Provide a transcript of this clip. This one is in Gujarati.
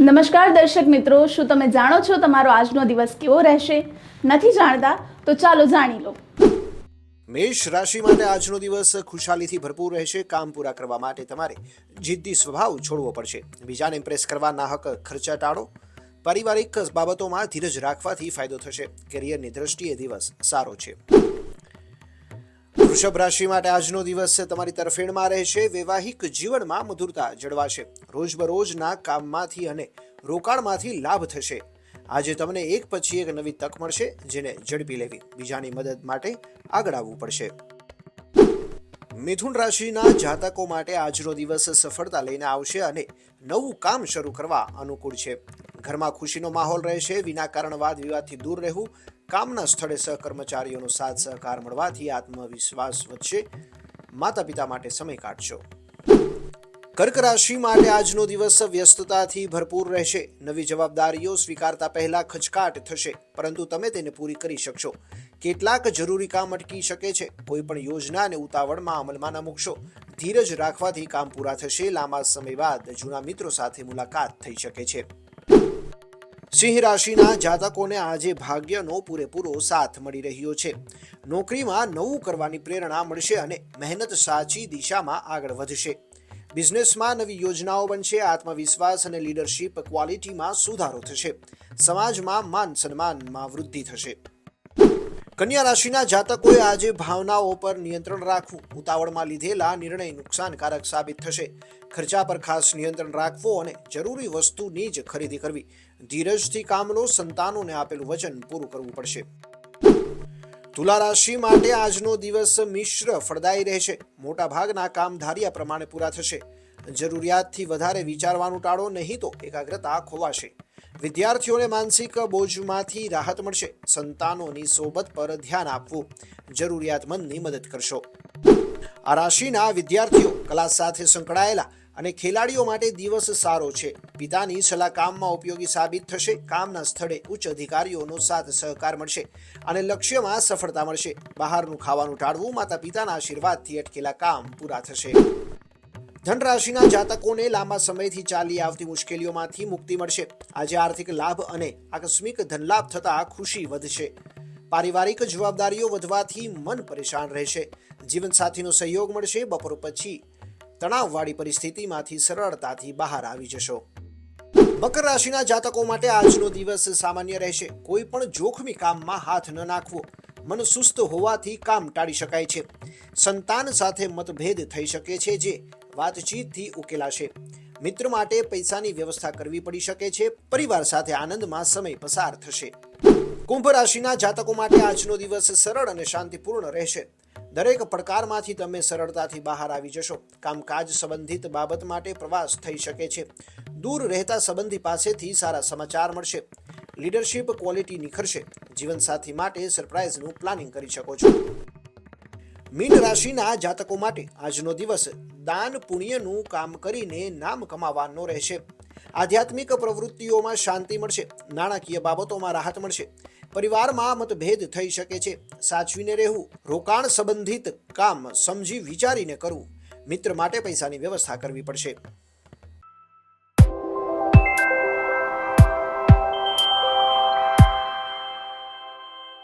નમસ્કાર દર્શક મિત્રો, શું તમે જાણો છો તમારો આજનો દિવસ કેવો રહેશે? નથી જાણતા તો ચાલો જાણી લો. મેષ રાશિ માટે આજનો દિવસ ખુશાલીથી ભરપૂર રહેશે, કામ પૂરા કરવા માટે તમારે જિદ્દી સ્વભાવ છોડવો પડશે. બીજાને ઇમ્પ્રેસ કરવા નાહક ખર્ચા ટાળો. પારિવારિક બાબતોમાં ધીરજ રાખવાથી ફાયદો થશે. કેરિયરની દ્રષ્ટિએ દિવસ સારો છે. વૃષભ રાશિ માટે આજનો દિવસ તમારી તરફેણમાં રહેશે વૈવાહિક જીવનમાં મધુરતા જળવાશે. રોજબરોજના કામમાંથી અને રોકાણમાંથી લાભ થશે. આજે તમને એક પછી એક નવી તક મળશે, જેને ઝડપી લેવી. બીજાની મદદ માટે આગળ આવવું પડશે. મિથુન રાશિના જાતકો માટે આજનો દિવસ સફળતા લઈને આવશે અને નવું કામ શરૂ કરવા અનુકૂળ છે. ઘરમાં ખુશીનો માહોલ રહેશે. વિના કારણ વાદ વિવાદથી દૂર રહેવું કામના સ્થળે સહકર્મચારીઓનો સાથ સહકાર મળવાથી આત્મવિશ્વાસ વધશે. માતા પિતા માટે સમય કાઢશો. કર્ક રાશિ માટે આજનો દિવસ વ્યસ્તતાથી ભરપૂર રહેશે. નવી જવાબદારીઓ સ્વીકારતા પહેલા ખચકાટ થશે, પરંતુ તમે તેને પૂરી કરી શકશો. કેટલાક જરૂરી કામ અટકી શકે છે. કોઈ પણ યોજનાને ઉતાવળમાં અમલમાં ન મૂકશો. ધીરજ રાખવાથી કામ પૂરા થશે. લાંબા સમય બાદ જૂના મિત્રો સાથે મુલાકાત થઈ શકે છે. સિંહ રાશિના જાતકોને આજે ભાગ્યનો પૂરેપૂરો સાથ મળી રહ્યો છે. નોકરીમાં નવું કરવાની પ્રેરણા મળશે અને મહેનત સાચી દિશામાં આગળ વધશે. બિઝનેસમાં નવી યોજનાઓ બનશે, આત્મવિશ્વાસ અને લીડરશિપ ક્વોલિટીમાં સુધારો થશે. સમાજમાં માન સન્માનમાં વૃદ્ધિ થશે. કન્યા રાશિના જાતકોએ આજે ભાવનાઓ પર નિયંત્રણ રાખવું. ઉતાવળમાં લીધેલા નિર્ણય નુકસાનકારક સાબિત થશે. ખર્ચા પર ખાસ નિયંત્રણ રાખવું અને જરૂરી વસ્તુની જ ખરીદી કરવી. ધીરજથી કામ લો સંતાનોને આપેલું વચન પૂરું કરવું પડશે. તુલા રાશિ માટે આજનો દિવસ મિશ્ર ફળદાયી રહેશે. મોટા ભાગના કામ ધાર્યા પ્રમાણે પૂરા થશે. જરૂરિયાતથી વધારે વિચારવાનું ટાળો, નહીં તો એકાગ્રતા ખોવાશે. વિદ્યાર્થીઓને માનસિક બોજમાંથી રાહત મળશે. સંતાનોની સોબત પર ધ્યાન આપવું જરૂરિયાતમંદની મદદ કરશો. આ રાશિના વિદ્યાર્થીઓ કલા સાથે સંકળાયેલા અને ખેલાડીઓ માટે દિવસ સારો છે. પિતાની સલાહ કામમાં ઉપયોગી સાબિત થશે. કામના સ્થળે ઉચ્ચ અધિકારીઓનો સાથ સહકાર મળશે અને લક્ષ્યમાં સફળતા મળશે. બહારનું ખાવાનું ટાળવું માતા પિતાના આશીર્વાદથી અટકેલા કામ પૂરા થશે. ધન રાશિના જાતકોને લાંબા સમયથી ચાલી આવતી મુશ્કેલીઓમાંથી મુક્તિ મળશે. આજે આર્થિક લાભ અને આકસ્મિક ધનલાભ થતા ખુશી વધશે. પારિવારિક જવાબદારીઓ વધવાથી મન પરેશાન રહેશે. જીવનસાથીનો સહયોગ મળશે બપોર પછી. તણાવવાળી પરિસ્થિતિમાંથી સરળતાથી બહાર આવી જશો. મકર રાશિના જાતકો માટે આજનો દિવસ સામાન્ય રહેશે. કોઈ પણ જોખમી કામમાં હાથ ન નાખવો. મન સુસ્ત હોવાથી કામ ટાળી શકાય છે. સંતાન સાથે મતભેદ થઈ શકે છે જે વાતચીતથી ઉકેલાશે. મિત્ર માટે પૈસાની વ્યવસ્થા કરવી પડી શકે છે, પરિવાર સાથે આનંદમાં સમય પસાર થશે. કુંભ રાશિના જાતકો માટે આજનો દિવસ સરળ અને શાંતિપૂર્ણ રહેશે. દરેક પડકારમાંથી તમે સરળતાથી બહાર આવી જશો. કામકાજ સંબંધિત બાબત માટે પ્રવાસ થઈ શકે છે. દૂર રહેતા સંબંધી પાસેથી સારા સમાચાર મળશે. લીડરશિપ ક્વોલિટી નિખરશે. જીવનસાથી માટે સરપ્રાઇઝનું પ્લાનિંગ કરી શકો છો. મીન રાશિના જાતકો માટે આજનો દિવસ દાન પુણ્યનું કામ કરીને નામ કમાવાનો રહેશે. આધ્યાત્મિક પ્રવૃત્તિઓમાં શાંતિ મળશે, નાણાકીય બાબતોમાં રાહત મળશે, પરિવારમાં મતભેદ થઈ શકે છે, સાચવીને રહેવું, રોકાણ સંબંધિત કામ સમજી વિચારીને કરવું, મિત્ર માટે પૈસાની વ્યવસ્થા કરવી પડશે.